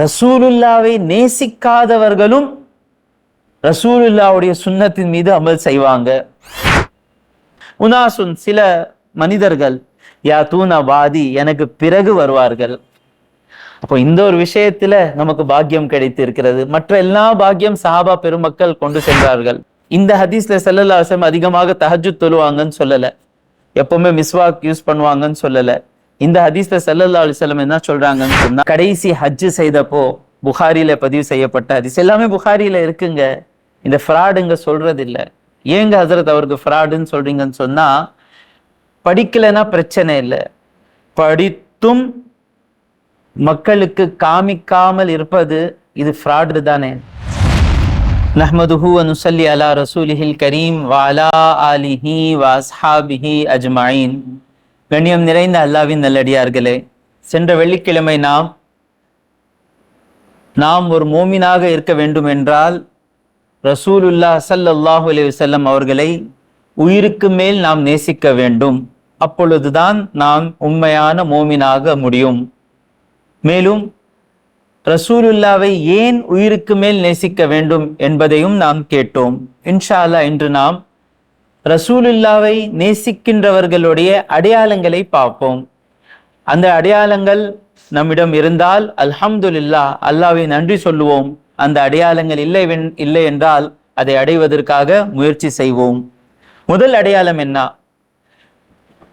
ரசூலுல்லாவை நேசிக்காதவர்களும் ரசூலுல்லாவுடைய சுண்ணத்தின் மீது அமல் செய்வாங்க. உனாசுன் சில மனிதர்கள் யா தூன வாதி எனக்கு பிறகு வருவார்கள். அப்போ இந்த ஒரு விஷயத்துல நமக்கு பாக்கியம் கிடைத்து இருக்கிறது மற்ற எல்லா பாக்கியம் சஹாபா பெருமக்கள் கொண்டு சென்றார்கள். இந்த ஹதீஸ்ல செல்லல்லாசம் அதிகமாக தஹஜ்ஜுத் தொழுவாங்கன்னு சொல்லலை. எப்பவுமே மிஸ்வாக் யூஸ் பண்ணுவாங்கன்னு சொல்லலை. இந்த ஹதீஸ்ல செல்லல்லா அலிசல்லம் என்ன சொல்றாங்கன்னு சொன்னா கடைசி ஹஜ் செய்தப்போ புகாரியில பதிவு செய்யப்பட்ட ஹதீஸ் எல்லாமே புகாரியில இருக்குங்க. இந்த ஃப்ராடுங்க சொல்றது இல்ல ஏங்க ஹசரத் அவருக்கு ஃப்ராடுன்னு சொல்றீங்கன்னு சொன்னா படிக்கலைன்னா பிரச்சனை இல்லை. படித்தும் மக்களுக்கு காமிக்காமல் இருப்பது இது ஃப்ராடு தானே. நஹ்மதுஹு வ அலா ரசூலிஹில் கரீம் வாலா அலிஹி வாஸ்ஹாபிஹி அஜ்மாயின். கண்ணியம் நிறைந்த அல்லாவின் நல்லடியார்களே சென்ற வெள்ளிக்கிழமை நாம் நாம் ஒரு மோமினாக இருக்க வேண்டும் என்றால் ரசூலுல்லா ஸல்லல்லாஹு அலி வல்லம் அவர்களை உயிருக்கு மேல் நாம் நேசிக்க வேண்டும். அப்பொழுதுதான் நாம் உண்மையான மோமினாக முடியும். மேலும் ரசூலுல்லாவை ஏன் உயிருக்கு மேல் நேசிக்க வேண்டும் என்பதையும் நாம் கேட்டோம். இன்ஷா அல்லாஹ் இன்று நாம் ரசூலுல்லாவை நேசிக்கின்றவர்களுடைய அடையாளங்களை பார்ப்போம். அந்த அடையாளங்கள் நம்மிடம் இருந்தால் அல்ஹம்துல்லா அல்லாவை நன்றி சொல்லுவோம். அந்த அடையாளங்கள் இல்லை இல்லை என்றால் அதை அடைவதற்காக முயற்சி செய்வோம். முதல் அடையாளம் என்ன?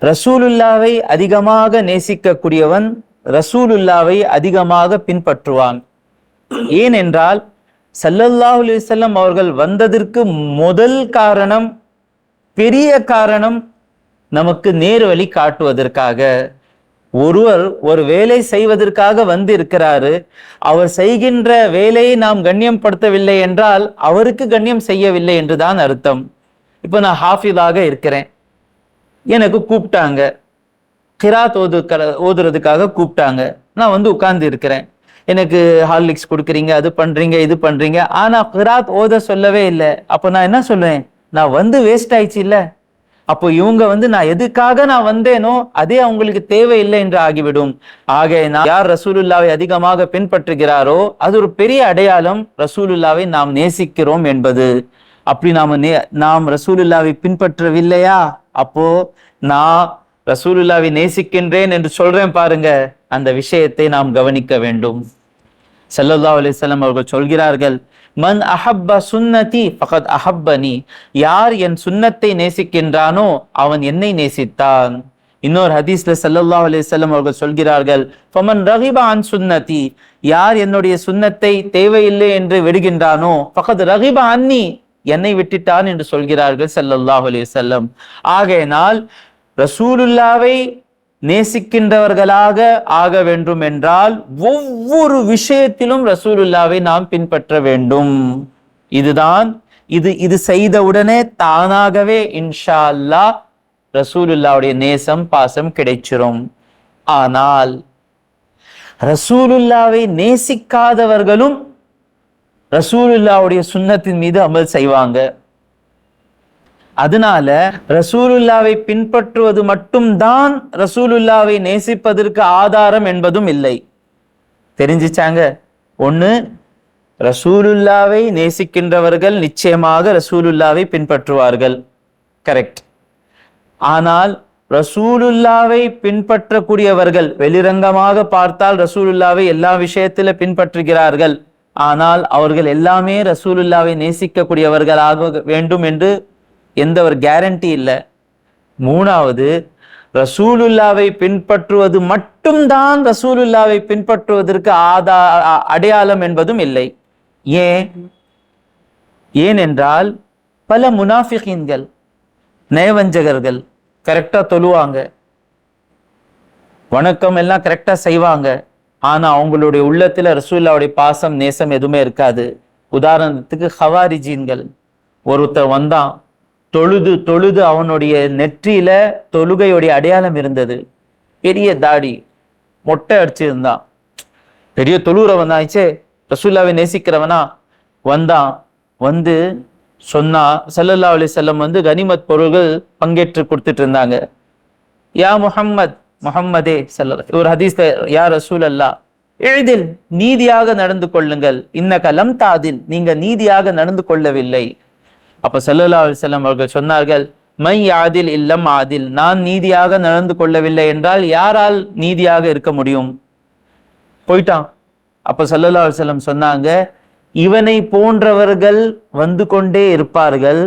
ரசூலுல்லாவை அதிகமாக நேசிக்கக்கூடியவன் ரசூலுல்லாவை அதிகமாக பின்பற்றுவான். ஏனென்றால் ஸல்லல்லாஹு செல்லம் அவர்கள் வந்ததற்கு முதல் காரணம் பெரிய காரணம் நமக்கு நேர் வழி காட்டுவதற்காக. ஒருவர் ஒரு வேலை செய்வதற்காக வந்து இருக்கிறாரு அவர் செய்கின்ற வேலையை நாம் கண்ணியப்படுத்தவில்லை என்றால் அவருக்கு கண்ணியம் செய்யவில்லை என்றுதான் அர்த்தம். இப்போ நான் ஹாஃபிதாக இருக்கிறேன். எனக்கு கூப்பிட்டாங்க. கிராத் ஓது ஓதுறதுக்காக கூப்பிட்டாங்க. நான் வந்து உட்கார்ந்து இருக்கிறேன். எனக்கு ஹார்லிக்ஸ் கொடுக்குறீங்க அது பண்றீங்க இது பண்றீங்க. ஆனா கிராத் ஓத சொல்லவே இல்லை. அப்போ நான் என்ன சொல்லுவேன் நான் வந்து வேஸ்ட் ஆயிடுச்சு இல்ல அப்போ இவங்க வந்து நான் எதுக்காக நான் வந்தேனோ அதே அவங்களுக்கு தேவையில்லை என்று ஆகிவிடும். ஆக நான் யார் ரசூலுல்லாவை அதிகமாக பின்பற்றுகிறாரோ அது ஒரு பெரிய அடையாளம் ரசூலுல்லாவை நாம் நேசிக்கிறோம் என்பது. அப்படி நாம நே நாம் ரசூலுல்லாவை பின்பற்றவில்லையா? அப்போ நான் ரசூலுல்லாவை நேசிக்கின்றேன் என்று சொல்றேன் பாருங்க. அந்த விஷயத்தை நாம் கவனிக்க வேண்டும். ஸல்லல்லாஹு அலிசல்லாம் அவர்கள் சொல்கிறார்கள் மன் அஹப்ப சுன்னதி ஃபகத் அஹப்பனி. யார் என் சுன்னத்தை நேசிக்கின்றானோ அவன் என்னை நேசித்தான். இன்னொரு ஹதீஸ்ல ஸல்லல்லாஹு அலிசல்லம் அவர்கள் சொல்கிறார்கள் ஃபமன் ரஹிபா அன் சுன்னதி. யார் என்னுடைய சுன்னத்தை தேவையில்லை என்று விடுகின்றானோ ஃபகத் ரஹிபா அன்னி. என்னை விட்டுட்டான் என்று சொல்கிறார்கள் சல்லல்லாஹ் அலிசல்லம் ஆகையினால் ரசூலுல்லாவை நேசிக்கின்றவர்களாக ஆக வேண்டும் என்றால் ஒவ்வொரு விஷயத்திலும் ரசூலுல்லாவை நாம் பின்பற்ற வேண்டும். இதுதான் இது இது செய்தவுடனே தானாகவே இன்ஷா அல்லாஹ் ரசூலுல்லாவுடைய நேசம் பாசம் கிடைச்சிரும். ஆனால் ரசூலுல்லாவை நேசிக்காதவர்களும் ரசூலுல்லாவுடைய சுண்ணத்தின் மீது அமல் செய்வாங்க. அதனால ரசூலுல்லாவை பின்பற்றுவது மட்டும்தான் ரசூலுல்லாவை நேசிப்பதற்கு ஆதாரம் என்பதும் இல்லை. தெரிஞ்சிச்சாங்க? ஒன்று ரசூலுல்லாவை நேசிக்கின்றவர்கள் நிச்சயமாக ரசூலுல்லாவை பின்பற்றுவார்கள். கரெக்ட் ஆனால் ரசூலுல்லாவை பின்பற்றக்கூடியவர்கள் வெளிரங்கமாக பார்த்தால் ரசூலுல்லாவை எல்லா விஷயத்தில பின்பற்றுகிறார்கள். ஆனால் அவர்கள் எல்லாமே ரசூலுல்லாவை நேசிக்கக்கூடியவர்களாக வேண்டும் என்று எந்த ஒரு கேரண்டி இல்லை. மூணாவது ரசூலுல்லாவை பின்பற்றுவது மட்டும்தான் ரசூலுல்லாவை பின்பற்றுவதற்கு ஆதா அடையாளம் என்பதும் இல்லை. ஏன்? ஏனென்றால் பல முனாஃபிகீன்கள் நயவஞ்சகர்கள் கரெக்டா தொழுவாங்க. வணக்கம் எல்லாம் கரெக்டா செய்வாங்க. ஆனா அவங்களுடைய உள்ளத்தில் ரசூல்லாவுடைய பாசம் நேசம் எதுவுமே இருக்காது. உதாரணத்துக்கு ஹவாரிஜீன்கள் ஒருத்தர் வந்தான் தொழுது தொழுது அவனுடைய நெற்றியில தொழுகையுடைய அடையாளம் இருந்தது. பெரிய தாடி மொட்டை அடிச்சிருந்தான். பெரிய தொழுறவன் ஆயிச்சே ரசூல்லாவை நேசிக்கிறவனா? வந்தான். வந்து சொன்னா சல்லல்லா அலி செல்லம் வந்து கனிமத் பொருள்கள் பங்கேற்று கொடுத்துட்டு இருந்தாங்க. யா முஹம்மத் முஹம்மதே சல்லல்லாஹு ஒரு ஹதீஸ் யா ரசூல் அல்லா எளிதில் நீதியாக நடந்து கொள்ளுங்கள். இன்ன கலம் தாதில் நீங்க நீதியாக நடந்து கொள்ளவில்லை. அப்ப சல்லல்லா செல்லம் அவர்கள் சொன்னார்கள் மை ஆதில் இல்லம் ஆதில் நான் நீதியாக நடந்து கொள்ளவில்லை என்றால் யாரால் நீதியாக இருக்க முடியும்? போயிட்டான். அப்ப சல்லல்லா அலிசல்லம் சொன்னாங்க இவனை போன்றவர்கள் வந்து கொண்டே இருப்பார்கள்.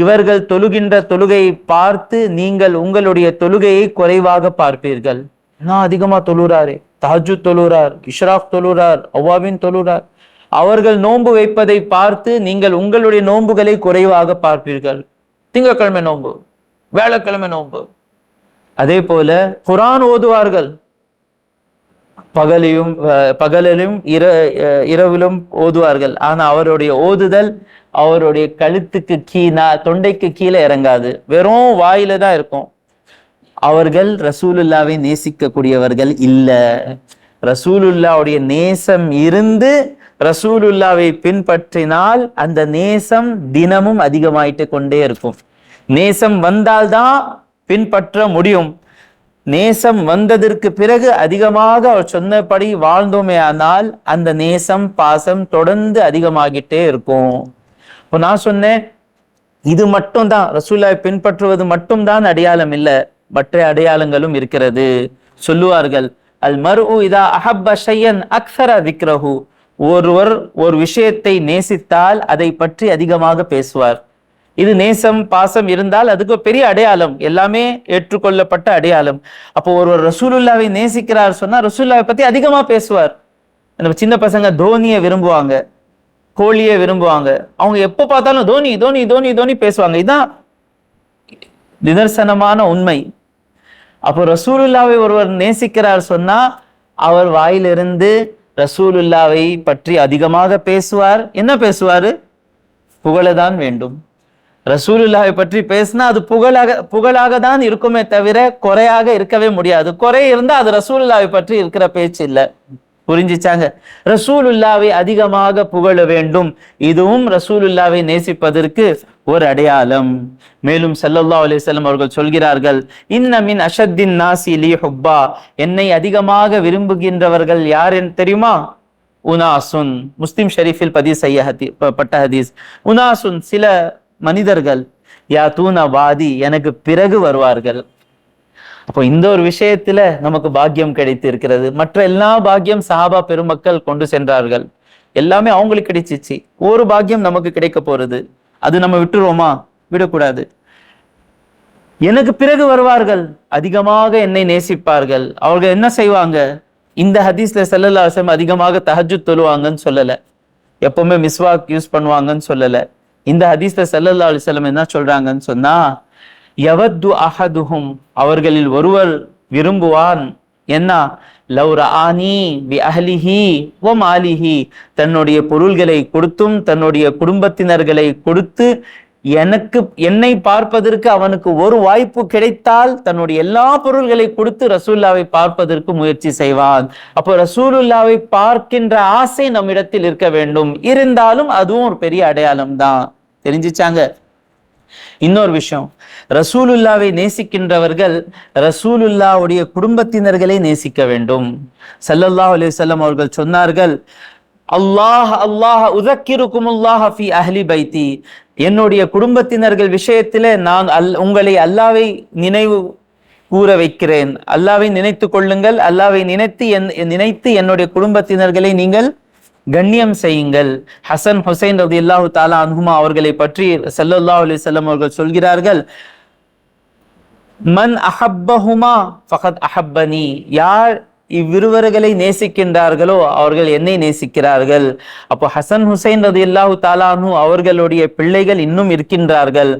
இவர்கள் தொழுகின்ற தொழுகையை பார்த்து நீங்கள் உங்களுடைய தொழுகையை குறைவாக பார்ப்பீர்கள். நான் அதிகமா தொழுறாரு. தாஜு தொழுறார் இஷ்ராஃப் தொழுறார் அவ்வாவின் தொழுறார். அவர்கள் நோன்பு வைப்பதை பார்த்து நீங்கள் உங்களுடைய நோன்புகளை குறைவாக பார்ப்பீர்கள். திங்கக்கிழமை நோன்பு வேலைக்கிழமை நோன்பு. அதே போல குரான் ஓதுவார்கள். பகலையும் அஹ், பகலிலும் இர அஹ், இரவிலும் ஓதுவார்கள். ஆனால் அவருடைய ஓதுதல் அவருடைய கழுத்துக்கு கீழா தொண்டைக்கு கீழே இறங்காது. வெறும் வாயில தான் இருக்கும். அவர்கள் ரசூலுல்லாவை நேசிக்கக்கூடியவர்கள் இல்லை. ரசூலுல்லாவுடைய நேசம் இருந்து ரசூலுல்லாவை பின்பற்றினால் அந்த நேசம் தினமும் அதிகமாயிட்டு கொண்டே இருக்கும். நேசம் வந்தால்தான் பின்பற்ற முடியும். நேசம் வந்ததற்கு பிறகு அதிகமாக அவர் சொன்னபடி வாழ்ந்தோமே ஆனால் அந்த நேசம் பாசம் தொடர்ந்து அதிகமாகிட்டே இருக்கும். இப்போ நான் சொன்னேன் இது மட்டும்தான். ரசூலாவை பின்பற்றுவது மட்டும்தான் அடையாளம் இல்லை. மற்ற அடையாளங்களும் இருக்கிறது. சொல்லுவார்கள் அல் மர்உ இதா அஹப்ப ஷையன் அக்ஸரா விக்ரஹு. ஒருவர் ஒரு விஷயத்தை நேசித்தால் அதை பற்றி அதிகமாக பேசுவார். இது நேசம் பாசம் இருந்தால் அதுக்கு பெரிய அடையாளம். எல்லாமே ஏற்றுக்கொள்ளப்பட்ட அடையாளம். அப்போ ஒருவர் ரசூலுல்லாவை நேசிக்கிறார் சொன்னா ரசூல்லாவை பத்தி அதிகமா பேசுவார். நம்ம சின்ன பசங்க தோனியை விரும்புவாங்க. கோழியை விரும்புவாங்க. அவங்க எப்போ பார்த்தாலும் தோனி தோனி தோனி தோனி பேசுவாங்க. இதுதான் நிதர்சனமான உண்மை. அப்போ ரசூலுல்லாவை ஒருவர் நேசிக்கிறார் சொன்னா அவர் வாயிலிருந்து ரசூலுல்லாவை பற்றி அதிகமாக பேசுவார். என்ன பேசுவாரு? புகழதான் வேண்டும். ரசூலுல்லாவை பற்றி பேசினா அது புகழாக புகழாக தான் இருக்குமே தவிர குறையாக இருக்கவே முடியாது. குறை இருந்தா அது ரசூலுல்லாவை பற்றி இருக்கிற பேச்சு இல்ல. புரிஞ்சிச்சாங்க. ரசூலுல்லாவை அதிகமாக புகழ வேண்டும். இதுவும் ரசூலுல்லாவை நேசிப்பதற்கு ஒரு அடையாளம். மேலும் சல்லல்லா அலிசல்லம் அவர்கள் சொல்கிறார்கள் இன்னமின் அஷத்தின் நாசி லி ஹுப்பா. என்னை அதிகமாக விரும்புகின்றவர்கள் யார் என்று தெரியுமா? உனாசுன். முஸ்லிம் ஷரீஃபில் பதிவு செய்ய ஹதி பட்ட ஹதீஸ். உனாசுன் சில மனிதர்கள் யா தூன வாதி எனக்கு பிறகு வருவார்கள். அப்போ இந்த ஒரு விஷயத்துல நமக்கு பாக்கியம் கிடைத்து இருக்கிறது மற்ற எல்லா பாக்கியம் சஹாபா பெருமக்கள் கொண்டு சென்றார்கள். எல்லாமே அவங்களுக்கு கிடைச்சிச்சு. ஒரு பாக்கியம் நமக்கு கிடைக்க போறது. அது நம்ம விட்டுருவோமா? விடக்கூடாது. எனக்கு பிறகு வருவார்கள். அதிகமாக என்னை நேசிப்பார்கள். அவர்கள் என்ன செய்வாங்க? இந்த ஹதீஸ்ல ஸல்லல்லாஹு அதிகமாக தஹஜு தொழுவாங்கன்னு சொல்லல. எப்பவுமே மிஸ்வாக் யூஸ் பண்ணுவாங்கன்னு சொல்லல. இந்த ஹதீஸ்ல செல்லல்லா அலைஹி என்ன சொல்றாங்கன்னு சொன்னா யவத்து அஹதுஹும் அவர்களில் ஒருவர் விரும்புவான். என்ன? லவ் ஆனி வி அஹ்லிஹி ஓ மாலிஹி. தன்னுடைய பொருள்களை கொடுத்தும் தன்னுடைய குடும்பத்தினர்களை கொடுத்து எனக்கு என்னை பார்ப்பதற்கு அவனுக்கு ஒரு வாய்ப்பு கிடைத்தால் தன்னுடைய எல்லா பொருள்களை கொடுத்து ரசூல்லாவை பார்ப்பதற்கு முயற்சி செய்வான். அப்போ ரசூலுல்லாவை பார்க்கின்ற ஆசை நம்மிடத்தில் இருக்க வேண்டும். இருந்தாலும் அதுவும் ஒரு பெரிய அடையாளம் தான் தெரிஞ்சுச்சாங்க? இன்னொரு விஷயம் ரசூலுல்லாவை நேசிக்கின்றவர்கள் ரசூலுல்லாவுடைய குடும்பத்தினர்களை நேசிக்க வேண்டும். சல்லல்லா அலைஹி வஸல்லம் அவர்கள் சொன்னார்கள் அல்லாஹ் அல்லாஹ் உதக்கிருக்குமுல்லாஹ ஃபி அஹ்லி பைத்தி. என்னுடைய குடும்பத்தினர்கள் விஷயத்திலே நான் அல் உங்களை அல்லாவை நினைவு கூற வைக்கிறேன். அல்லாவை நினைத்து கொள்ளுங்கள். அல்லாவை நினைத்து என் நினைத்து என்னுடைய குடும்பத்தினர்களை நீங்கள் கண்ணியம் செய்யுங்கள். ஹசன் ஹுசைன் ரதி அல்லாஹு தாலா அன்ஹுமா அவர்களை பற்றி ஸல்லல்லாஹு அலி செல்லம் அவர்கள் சொல்கிறார்கள் மன் அஹப்பஹுமா ஃபகத் அஹப்பனி. யார் இவ்விருவர்களை நேசிக்கின்றார்களோ அவர்கள் என்னை நேசிக்கிறார்கள். அப்போ ஹசன் ஹுசைன் ரதி அல்லாஹு தாலானு அவர்களுடைய பிள்ளைகள் இன்னும் இருக்கின்றார்கள்.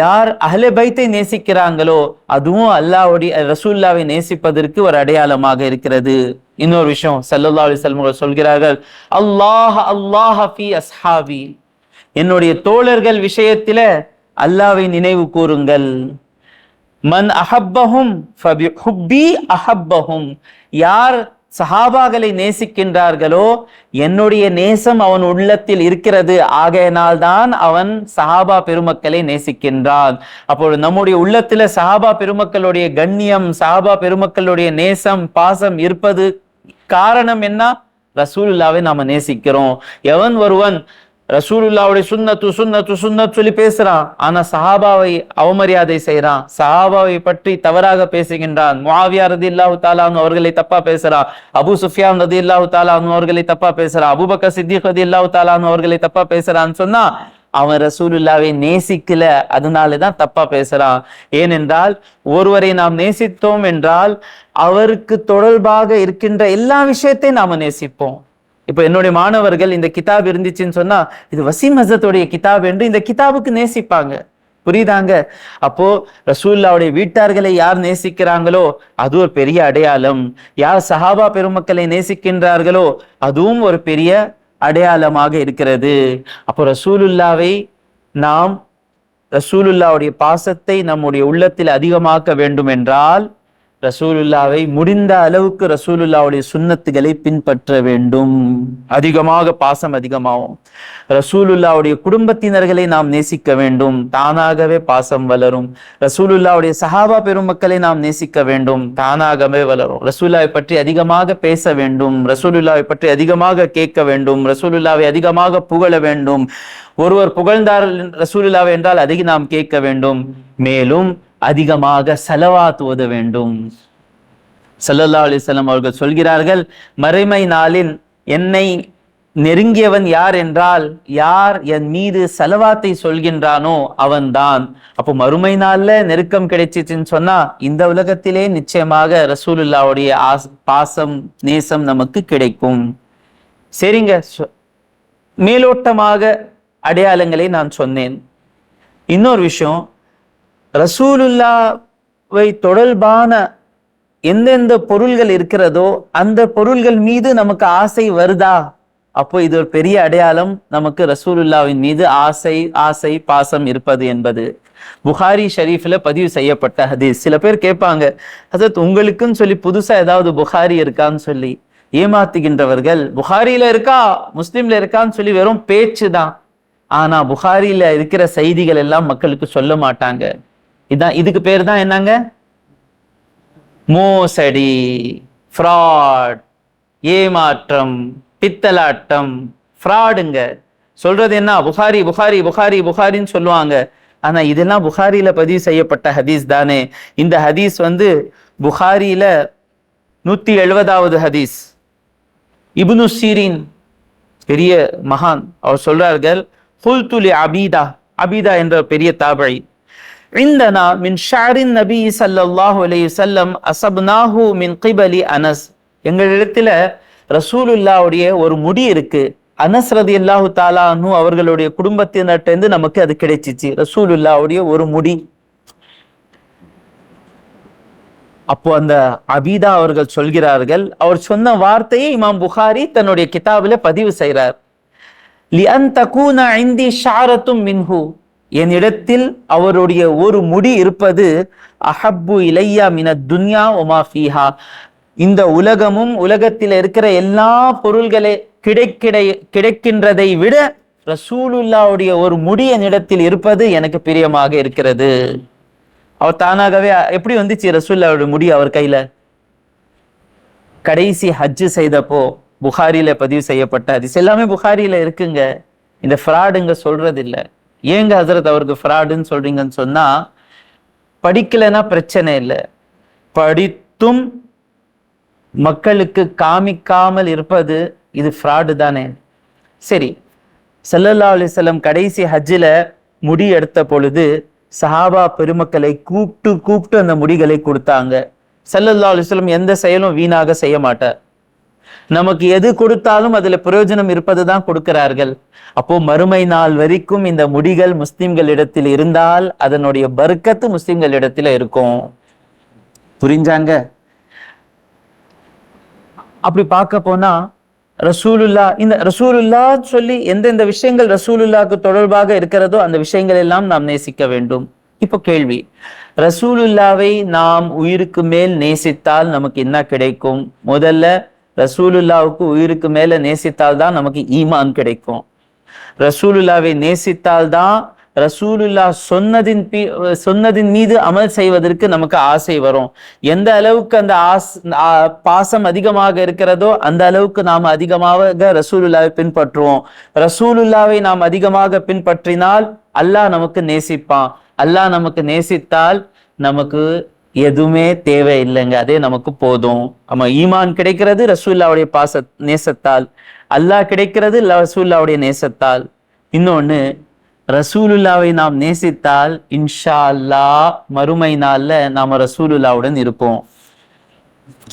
யார் அஹ்லே பைத்தை நேசிக்கிறாங்களோ அதுவும் அல்லாஹ்வுடைய ரசூல்லாவை நேசிப்பதற்கு ஒரு அடையாளமாக இருக்கிறது. இன்னொரு விஷயம் சல்லல்லாஹு அலி வஸல்லம் சொல்கிறார்கள் அல்லாஹ் அல்லாஹ் ஃபி அஸ்ஹாபி. என்னுடைய தோழர்கள் விஷயத்தில அல்லாவை நினைவு கூறுங்கள். மன் அஹப்பஹும் ஃபபி ஹுப்பி அஹப்பஹும். யார் சஹாபாக்களை நேசிக்கின்றார்களோ என்னுடைய நேசம் அவன் உள்ளத்தில் இருக்கிறது ஆகையினால் தான் அவன் சஹாபா பெருமக்களை நேசிக்கின்றான். அப்போது நம்முடைய உள்ளத்துல சஹாபா பெருமக்களுடைய கண்ணியம் சஹாபா பெருமக்களுடைய நேசம் பாசம் இருப்பது காரணம் என்ன? ரசூலுல்லாவை நாம நேசிக்கிறோம். எவன் ஒருவன் ரசூலுல்லாவுடைய சுண்ணத்து சுண்ணத்து சுண்ணத் சொல்லி பேசுறான். ஆனா சஹாபாவை அவமரியாதை செய்யறான் சஹாபாவை பற்றி தவறாக பேசுகின்றான். முவாவியா ரதி இல்லாஹு அன்ஹு அவர்களை தப்பா பேசுறான். அபு சுஃபியான் ரதி இல்லாஹு அன்ஹு அவர்களை தப்பா பேசுறான். அபுபக்க சித்திக் ரதி இல்லாஹு அன்ஹு அவர்களை தப்பா பேசுறான்னு சொன்னா அவன் ரசூலுல்லாவை நேசிக்கல. அதனாலதான் தப்பா பேசுறான். ஏனென்றால் ஒருவரை நாம் நேசித்தோம் என்றால் அவருக்கு தொடர்பாக இருக்கின்ற எல்லா விஷயத்தையும் நாம நேசிப்போம். இப்போ என்னுடைய மாணவர்கள் இந்த கிதாப் இருந்துச்சுன்னு சொன்னா இது வசீம் ஹசத்துடைய கிதாப் என்று இந்த கிதாபுக்கு நேசிப்பாங்க. புரியுதாங்க? அப்போ ரசூல்லாவுடைய வீட்டார்களை யார் நேசிக்கிறாங்களோ அது ஒரு பெரிய அடையாளம். யார் சஹாபா பெருமக்களை நேசிக்கின்றார்களோ அதுவும் ஒரு பெரிய அடையாளமாக இருக்கிறது. அப்போ ரசூலுல்லாவை நாம் ரசூலுல்லாவுடைய பாசத்தை நம்முடைய உள்ளத்தில் அதிகமாக்க வேண்டும் என்றால் ரசூலுல்லாவை முடிந்த அளவுக்கு ரசூலுல்லாவுடைய சுண்ணத்துகளை பின்பற்ற வேண்டும். அதிகமாக பாசம் அதிகமாகும். ரசூலுல்லாவுடைய குடும்பத்தினர்களை நாம் நேசிக்க வேண்டும். தானாகவே பாசம் வளரும். ரசூலுல்லாவுடைய சஹாபா பெருமக்களை நாம் நேசிக்க வேண்டும். தானாகவே வளரும். ரசூல்லாவை பற்றி அதிகமாக பேச வேண்டும். ரசூலுல்லாவை பற்றி அதிகமாக கேட்க வேண்டும். ரசூலுல்லாவை அதிகமாக புகழ வேண்டும். ஒருவர் புகழ்ந்தார் ரசூலுல்லாவை என்றால் அதிக நாம் கேட்க வேண்டும். மேலும் அதிகமாக செலவாத் ஓத வேண்டும். சல்லல்லா அலிசல்லாம் அவர்கள் சொல்கிறார்கள் மறுமை நாளில் என்னை நெருங்கியவன் யார் என்றால் யார் என் மீது செலவாத்தை சொல்கின்றானோ அவன்தான். அப்போ மறுமை நாள்ல நெருக்கம் கிடைச்சிச்சுன்னு சொன்னா இந்த உலகத்திலே நிச்சயமாக ரசூலுல்லாவுடைய ஆஸ் பாசம் நேசம் நமக்கு கிடைக்கும். சரிங்க சொ- மேலோட்டமாக அடையாளங்களை நான் சொன்னேன். இன்னொரு விஷயம் ரசூலுல்லாவை தொடர்பான எந்தெந்த பொருள்கள் இருக்கிறதோ அந்த பொருள்கள் மீது நமக்கு ஆசை வருதா? அப்போ இது ஒரு பெரிய அடையாளம். நமக்கு ரசூலுல்லாவின் மீது ஆசை ஆசை பாசம் இருப்பது என்பது. புகாரி ஷரீஃபில் பதிவு செய்யப்பட்ட ஹதீஸ். சில பேர் கேட்பாங்க அதாவது உங்களுக்குன்னு சொல்லி புதுசாக ஏதாவது புகாரி இருக்கான்னு சொல்லி ஏமாத்துகின்றவர்கள் புகாரியில் இருக்கா? முஸ்லீமில் இருக்கான்னு சொல்லி வெறும் பேச்சு தான். ஆனால் புகாரியில் இருக்கிற செய்திகள் எல்லாம் மக்களுக்கு சொல்ல மாட்டாங்க. இதான் இதுக்கு பேர் தான் என்னங்க? மோசடி ஃப்ராட் ஏமாற்றம் பித்தலாட்டம் ஃப்ராடுங்க. சொல்றது என்ன? புகாரி புகாரி புகாரி புகாரின்னு சொல்லுவாங்க. ஆனா இதெல்லாம் புகாரியில பதிவு செய்யப்பட்ட ஹதீஸ் தானே. இந்த ஹதீஸ் வந்து புகாரியில நூத்தி எழுபதாவது ஹதீஸ். இபுனு சீரின் பெரிய மகான் அவர் சொல்றார்கள் ஹுல்துலி அபீதா. அபீதா என்ற பெரிய தாபழி عندنا من شعر النبي صلى الله عليه وسلم أصبناه من قبل أنس எங்களிடத்துல ரசூலுல்லாவுடைய ஒரு முடி இருக்கு அனஸ் ரதி அல்லாஹு தாலானு அவர்களுடைய குடும்பத்தினர்கிட்ட நமக்கு அது கிடைச்சிச்சு ரசூலுல்லாவுடைய ஒரு முடி அப்போ அந்த அபீதா அவர்கள் சொல்கிறார்கள் அவர் சொன்ன வார்த்தையை இமாம் புகாரி தன்னுடைய கிதாபில பதிவு செய்கிறார் லிஅன் தகூன ஐந்தி ஷாரத்தும் மின்ஹு என்னிடத்தில் அவருடைய ஒரு முடி இருப்பது அஹப்பு இலையா மின துன்யா ஒமா ஃபீஹா. இந்த உலகமும் உலகத்தில் இருக்கிற எல்லா பொருள்களை கிடைக்கிடை கிடைக்கின்றதை விட ரசூலுல்லாவுடைய ஒரு முடி என்னிடத்தில் இருப்பது எனக்கு பிரியமாக இருக்கிறது. அவர் தானாகவே எப்படி வந்துச்சு ரசூல்லாவுடைய முடி அவர் கையில? கடைசி ஹஜ்ஜு செய்தப்போ புகாரியில பதிவு செய்யப்பட்ட ஹதீஸ் எல்லாமே புகாரியில இருக்குங்க. இந்த ஃப்ராடுங்க சொல்றது இல்லை ஏங்க ஹசரத் அவருக்கு ஃப்ராடுன்னு சொல்றீங்கன்னு சொன்னா படிக்கலைன்னா பிரச்சனை இல்லை. படித்தும் மக்களுக்கு காமிக்காமல் இருப்பது இது ஃப்ராடு தானே. சரி சல்லல்லா அலிசல்லம் கடைசி ஹஜ்ஜில் முடி எடுத்த பொழுது சஹாபா பெருமக்களை கூப்பிட்டு கூப்பிட்டு அந்த முடிகளை கொடுத்தாங்க. சல்லல்லா அலைஹி எந்த செயலும் வீணாக செய்ய மாட்டார். நமக்கு எது கொடுத்தாலும் அதுல பிரயோஜனம் இருப்பது தான் கொடுக்கிறார்கள். அப்போ மறுமை நாள் வரைக்கும் இந்த முடிகள் முஸ்லிம்கள் இடத்தில் இருந்தால் அதனுடைய பர்க்கத்து முஸ்லிம்கள் இடத்துல இருக்கும். புரிஞ்சாங்க? அப்படி பார்க்க போனா ரசூலுல்லா இந்த ரசூலுல்லா சொல்லி எந்தெந்த விஷயங்கள் ரசூலுல்லாக்கு தொடர்பாக இருக்கிறதோ அந்த விஷயங்கள் எல்லாம் நாம் நேசிக்க வேண்டும். இப்போ கேள்வி ரசூலுல்லாவை நாம் உயிருக்கு மேல் நேசித்தால் நமக்கு என்ன கிடைக்கும்? முதல்ல ரசூலுல்லாவுக்கு உயிருக்கு மேல நேசித்தால் தான் நமக்கு ஈமான் கிடைக்கும். ரசூலுல்லாவை நேசித்தால் தான் ரசூலுல்லா சொன்னதின் பி- சொன்னதின் மீது அமல் செய்வதற்கு நமக்கு ஆசை வரும். எந்த அளவுக்கு அந்த ஆஸ் பாசம் அதிகமாக இருக்கிறதோ அந்த அளவுக்கு நாம் அதிகமாக ரசூலுல்லாவை பின்பற்றுவோம். ரசூலுல்லாவை நாம் அதிகமாக பின்பற்றினால் அல்லாஹ் நமக்கு நேசிப்பான். அல்லாஹ் நமக்கு நேசித்தால் நமக்கு எதுவுமே தேவை இல்லைங்க அதே நமக்கு போதும். ஆமா ஈமான் கிடைக்கிறது ரசூல்லாவுடைய பாச நேசத்தால். அல்லாஹ் கிடைக்கிறது ரசூல்லாவுடைய நேசத்தால். இன்னொன்னு ரசூலுல்லாவை நாம் நேசித்தால் இன்ஷா அல்லாஹ் மறுமை நாள்ல நாம ரசூலுல்லாவுடன் இருப்போம்.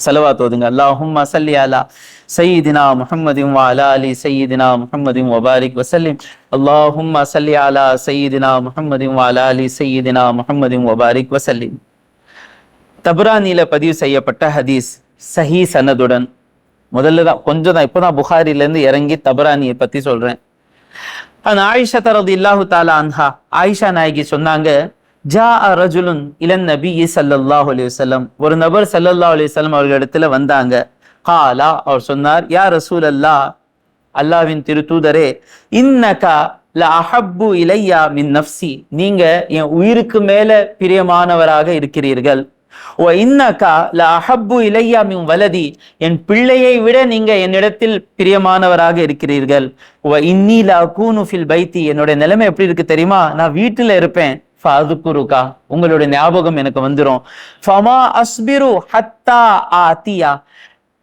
செலவா தோதுங்க அல்லாஹும் சல்லி அலா சையீதினா முஹம்மதின் வாலா அலி சையீதினா முஹம்மதின் வபாரிக் வசல்லிம். அல்லாஹும் சல்லி அலா சையீதினா முஹம்மதின் வாலா அலி சையீதினா முஹம்மதின் வபாரிக் வசல்லிம். தபுரானில பதிவு செய்யப்பட்ட ஹதீஸ் சஹி சனதுடன். முதல்ல தான் கொஞ்சம் தான் இப்போதான் புகாரில இருந்து இறங்கி தபரானியை பத்தி சொல்றேன். அந்த ஆயிஷா தரது இல்லாஹு தாலா அன்ஹா ஆயிஷா நாயகி சொன்னாங்க ஜா ரஜுலுன் இளன் நபி சல்லல்லாஹு அலி வல்லம் ஒரு நபர் சல்லல்லாஹு அலைஹி வஸல்லம் அவர்களிடத்துல வந்தாங்க. காலா அவர் சொன்னார் யா ரசூல் அல்லாஹ் அல்லாவின் திருத்தூதரே இன்னகா ல அஹப்பு இலையா மின் நஃப்சி நீங்க என் உயிருக்கு மேல பிரியமானவராக இருக்கிறீர்கள். ஓ இன்னக்கா ல அஹப்பு இலையா மின் வலதி. என் பிள்ளையை விட நீங்க என்னிடத்தில் பிரியமானவராக இருக்கிறீர்கள். ஓ இன்னி ல ஃபில் பைத்தி. என்னோட நிலைமை எப்படி இருக்கு தெரியுமா? நான் வீட்டுல இருப்பேன். ஃபாதுக்குருக்கா உங்களுடைய ஞாபகம் எனக்கு வந்துரும். ஃபமா அஸ்பிரு ஹத்தா ஆத்தியா.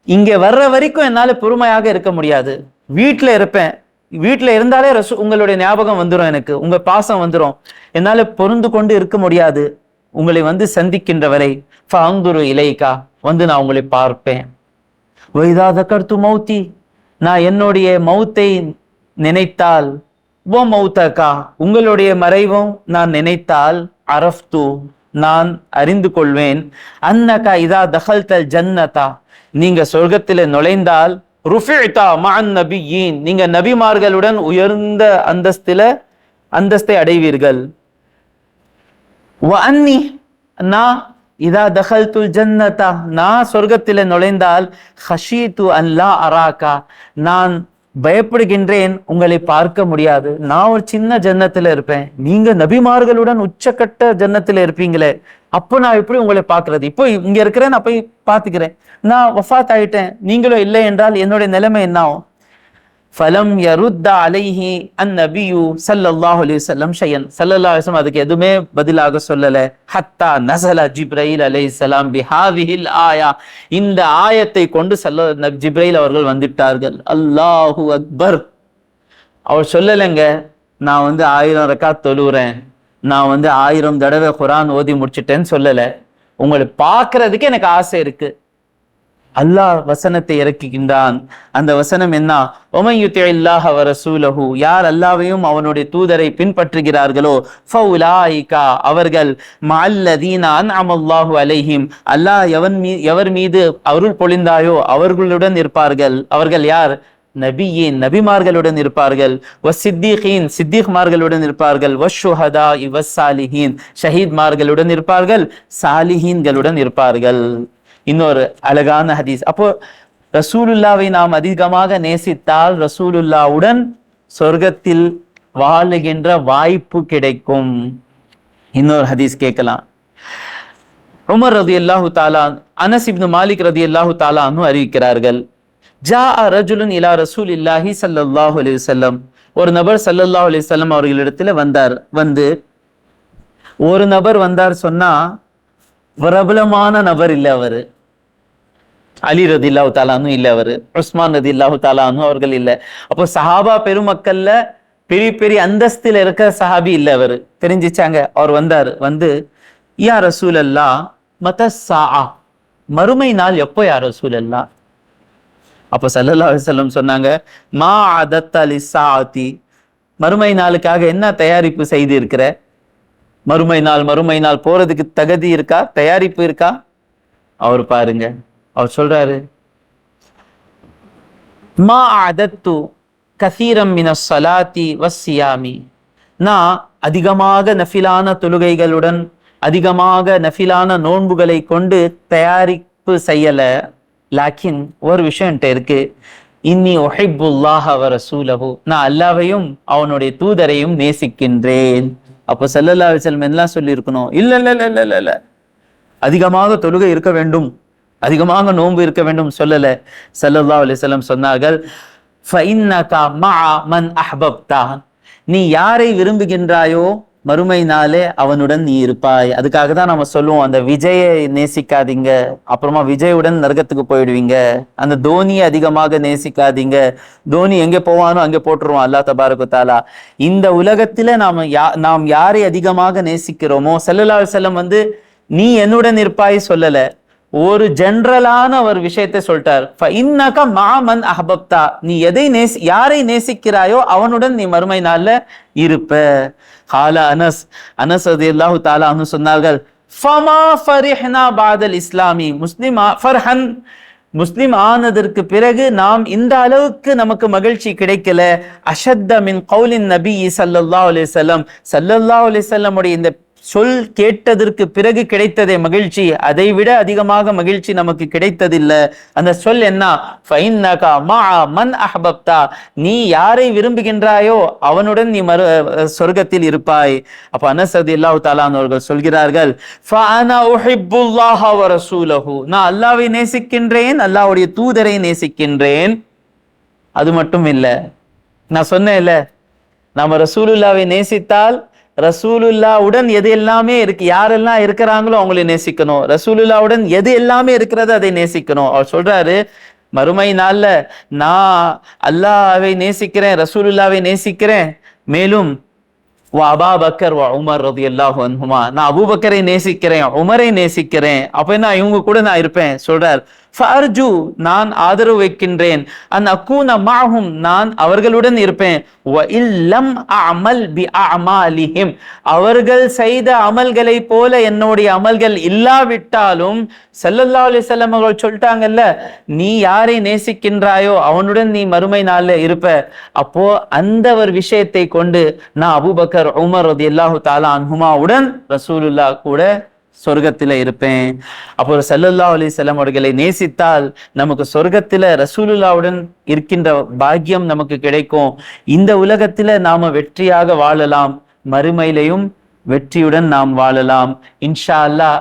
இங்க வர்ற வரைக்கும் என்னால பொறுமையாக இருக்க முடியாது. வீட்டுல இருப்பேன். வீட்டுல இருந்தாலே ரசு உங்களுடைய ஞாபகம் வந்துரும் எனக்கு. உங்க பாசம் வந்துரும். என்னால பொருந்து கொண்டு இருக்க முடியாது. உங்களை வந்து சந்திக்கின்றவரை ஃபாந்துரு இலைக்கா வந்து நான் உங்களை பார்ப்பேன். வைதாத கருத்து மௌத்தி நான் என்னுடைய மௌத்தை நினைத்தால் ஓ மௌத்தக்கா உங்களுடைய மறைவும் நான் நினைத்தால் அரஃப்து நான் அறிந்து கொள்வேன். அன்னக்கா இதா தஹல்தல் ஜன்னதா நீங்க சொர்க்கத்தில் நுழைந்தால் ருஃபிதா மஅன் நபியீன். நீங்க நபிமார்களுடன் உயர்ந்த அந்தஸ்தில அந்தஸ்தை அடைவீர்கள். அன்னி நான் இதா தஹல்துல் ஜன்னதா நான் சொர்க்கத்தில் நுழைந்தால் ஹஷீத்து அல்லா அராக்கா நான் பயப்படுகின்றேன் உங்களை பார்க்க முடியாது. நான் ஒரு சின்ன ஜன்னத்தில் இருப்பேன். நீங்க நபிமார்களுடன் உச்சக்கட்ட ஜன்னத்தில் இருப்பீங்களே அப்போ நான் எப்படி உங்களை பார்க்கறது? இப்போ இங்க இருக்கிறேன் நான் போய் பார்த்துக்கிறேன். நான் வஃபாத் ஆயிட்டேன். நீங்களும் இல்லை என்றால் என்னுடைய நிலைமை என்ன ஆகும் ஃபலம் யருத்தா அலைஹி அன் நபியு ஸல்லல்லாஹு அலைஹி வஸல்லம் ஷையன் சல்லல்லா அலைஹி அதுக்கு எதுவுமே பதிலாக சொல்லல. ஹத்தா நஸல அலை சலாம் பிஹாவிஹில் ஆயா இந்த ஆயத்தை கொண்டு சல்ல நபி அவர்கள் வந்துட்டார்கள் அல்லாஹு அக்பர். அவர் சொல்லலைங்க. நான் வந்து ஆயிரம் ரக்கா தொழுகிறேன் நான் வந்து ஆயிரம் தடவை குரான் ஓதி முடிச்சிட்டேன்னு சொல்லலை. உங்களை பார்க்கறதுக்கு எனக்கு ஆசை இருக்குது அல்லாஹ் வசனத்தை இறக்குகின்றான். அந்த வசனம் என்ன? ஒமையுத்தி இல்லாஹ வரசூலஹு யார் அல்லாவையும் அவனுடைய தூதரை பின்பற்றுகிறார்களோ ஃபவுலாயிகா அவர்கள் மல்லதீனான் அமல்லாஹு அலைஹிம் அல்லாஹ் எவன் மீ எவர் மீது அருள் பொழிந்தாயோ அவர்களுடன் இருப்பார்கள். அவர்கள் யார்? நபியின் நபிமார்களுடன் இருப்பார்கள். வசித்தீகீன் சித்திக்மார்களுடன் இருப்பார்கள். வஷுஹதா இவசாலிஹீன் ஷஹீத்மார்களுடன் இருப்பார்கள். சாலிஹீன்களுடன் இருப்பார்கள். இன்னொரு அழகான ஹதீஸ். அப்போ ரசூலுல்லாவை நாம் அதிகமாக நேசித்தால் ரசூலுல்லாவுடன் சொர்க்கத்தில் வாழுகின்ற வாய்ப்பு கிடைக்கும். இன்னொரு ஹதீஸ் கேட்கலாம். உமர் ரதி அல்லாஹு தாலா அனஸ் இப்னு மாலிக் ரதி அல்லாஹு தாலான்னு அறிவிக்கிறார்கள். ஜா ரஜுலுன் இலா ரசூல் இல்லாஹி சல்லல்லாஹு அலி வல்லம் ஒரு நபர் சல்லல்லாஹு அலி வல்லம் அவர்களிடத்துல வந்தார். வந்து ஒரு நபர் வந்தார் சொன்னா பிரபலமான நபர் இல்லை அவரு. அலி ரதி இல்லாஹு தாலானும் இல்லை அவர். உஸ்மான் ரதி இல்லாஹு தாலானும் அவர்கள் இல்லை. அப்போ சஹாபா பெருமக்கள்ல பெரிய பெரிய அந்தஸ்தில் இருக்க சஹாபி இல்லை அவர். தெரிஞ்சிச்சாங்க. அவர் வந்தார். வந்து யா ரசூல் அல்லா மத சா மறுமை நாள் எப்போ யா ரசூல் அல்லா அப்போ சல்லல்லா செல்லம் சொன்னாங்க மா அதத் அலி சாத்தி மறுமை நாளுக்காக என்ன தயாரிப்பு செய்து இருக்கிற மறுமை நாள் மறுமை நாள் போறதுக்கு தகுதி இருக்கா? தயாரிப்பு இருக்கா? அவர் பாருங்க. அவர் சொல்றாரு மா அதத்து கசீரம் மின சலாத்தி வசியாமி நான் அதிகமாக நஃபிலான தொழுகைகளுடன் அதிகமாக நஃபிலான நோன்புகளை கொண்டு தயாரிப்பு செய்யல. லாக்கின் ஒரு விஷயம் இருக்கு. இன்னி ஒஹிபுல்லாஹ வ ரசூலஹு. நான் அல்லாவையும் அவனுடைய தூதரையும் நேசிக்கின்றேன். அப்போ சல்லல்லா அலிசல்லம் சொல்லியிருக்கணும்? இல்ல இல்லை இல்லை இல்லை இல்லை. அதிகமாக தொழுகை இருக்க வேண்டும். அதிகமாக நோன்பு இருக்க வேண்டும் சொல்லல. சல்லல்லா அலிசல்லம் சொன்னார்கள் மன் நீ யாரை விரும்புகின்றாயோ மறுமை நாளே அவனுடன் நீ இருப்பாய். அதுக்காக தான் நம்ம சொல்லுவோம் அந்த விஜயை நேசிக்காதீங்க. அப்புறமா விஜயுடன் நரகத்துக்கு போயிடுவீங்க. அந்த தோனியை அதிகமாக நேசிக்காதீங்க. தோனி எங்கே போவானோ அங்கே போட்டுருவோம் அல்லா தபாரகு தாலா. இந்த உலகத்துல நாம் யா நாம் யாரை அதிகமாக நேசிக்கிறோமோ செல்லலால் செல்லம் வந்து நீ என்னுடன் இருப்பாய் சொல்லலை. ஒரு ஜென்ரலான ஒரு விஷயத்தை சொல்லிட்டார். இன்னக மாமன் அஹபப்தா. நீ எதை நேசி யாரை நேசிக்கிறாயோ அவனுடன் நீ மறுமை நாள்ல இருப்ப. ஹால அனஸ் அனஸ் அது எல்லாஹு தாலா அனு சொன்னார்கள் ஃபமா ஃபரிஹ்னா பாதல் இஸ்லாமி. முஸ்லிம் ஆ- ஃபர்ஹன். முஸ்லிம் ஆனதற்கு பிறகு நாம் இந்த அளவுக்கு நமக்கு மகிழ்ச்சி கிடைக்கல. அஷத்த மின் கௌலின் நபி சல்லல்லா அலிசல்லம் சல்லல்லா அலிசல்லமுடைய இந்த சொல் கேட்டதற்கு பிறகு கிடைத்ததே மகிழ்ச்சி. அதை விட அதிகமாக மகிழ்ச்சி நமக்கு கிடைத்ததில்லை. அந்த சொல் என்ன? ஃபைன்னக மன் அஹ்பப்தா. நீ யாரை விரும்புகின்றாயோ அவனுடன் நீ மறு சொர்க்கத்தில் இருப்பாய். அப்ப அனஸ் ரலியல்லாஹு தஆலா அவர்கள் சொல்கிறார்கள் நான் அல்லாவை நேசிக்கின்றேன் அல்லாவுடைய தூதரை நேசிக்கின்றேன். அது மட்டும் இல்லை நான் சொன்னேன்ல நாம ரசூலுல்லாவை நேசித்தால் ரசூலுல்லாவுடன் எது எல்லாமே இருக்கு? யாரெல்லாம் இருக்கிறாங்களோ அவங்களை நேசிக்கணும். ரசூலுல்லாவுடன் எது எல்லாமே இருக்கிறது அதை நேசிக்கணும். அவர் சொல்றாரு மறுமை நாள்ல நான் அல்லாவை நேசிக்கிறேன் ரசூலுல்லாவை நேசிக்கிறேன். மேலும் வா அபா பக்கர் வா உமர் ரதி அல்லாஹு அன்ஹுமா. நான் அபூபக்கரை நேசிக்கிறேன் உமரை நேசிக்கிறேன். அப்ப நான் இவங்க கூட நான் இருப்பேன். சொல்றார். ஃபர்ஜு நான் ஆதரவு வைக்கின்றேன். அன் அக்கூன மாஹும் நான் அவர்களுடன் இருப்பேன். வ இல்லம் அமல் பி அமாலிஹிம் அவர்கள் செய்த அமல்களை போல என்னுடைய அமல்கள் இல்லாவிட்டாலும் ஸல்லல்லாஹு அலைஹி அவர்கள் சொல்லிட்டாங்கல்ல நீ யாரை நேசிக்கின்றாயோ அவனுடன் நீ மறுமை நாளில் இருப்ப. அப்போ அந்த ஒரு விஷயத்தை கொண்டு நான் அபுபக்கர் உமர் எல்லாஹு தாலா அன்ஹுமாவுடன் ரசூலுல்லாஹ் கூட சொர்க்கத்துல இருப்பேன். அப்போ ஸல்லல்லாஹு அலி செல்லம் அவர்களை நேசித்தால் நமக்கு சொர்க்கத்தில் ரசூலுல்லாவுடன் இருக்கின்ற பாக்கியம் நமக்கு கிடைக்கும். இந்த உலகத்தில் நாம வெற்றியாக வாழலாம். மறுமையிலையும் வெற்றியுடன் நாம் வாழலாம். இன்ஷா அல்லாஹ்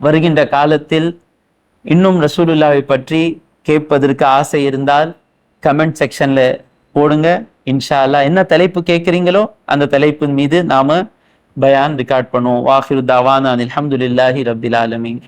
வருகின்ற காலத்தில் இன்னும் ரசூலுல்லாவை பற்றி கேட்பதற்கு ஆசை இருந்தால் கமெண்ட் செக்ஷன்ல போடுங்க. இன்ஷா அல்லாஹ் என்ன தலைப்பு கேட்குறீங்களோ அந்த தலைப்பின் மீது நாம பயான் ரெக்கார்ட் பண்ணுவோம். வாஹிரு தாவானா அல்ஹம்துலில்லாஹி ரபில் ஆலமீன்.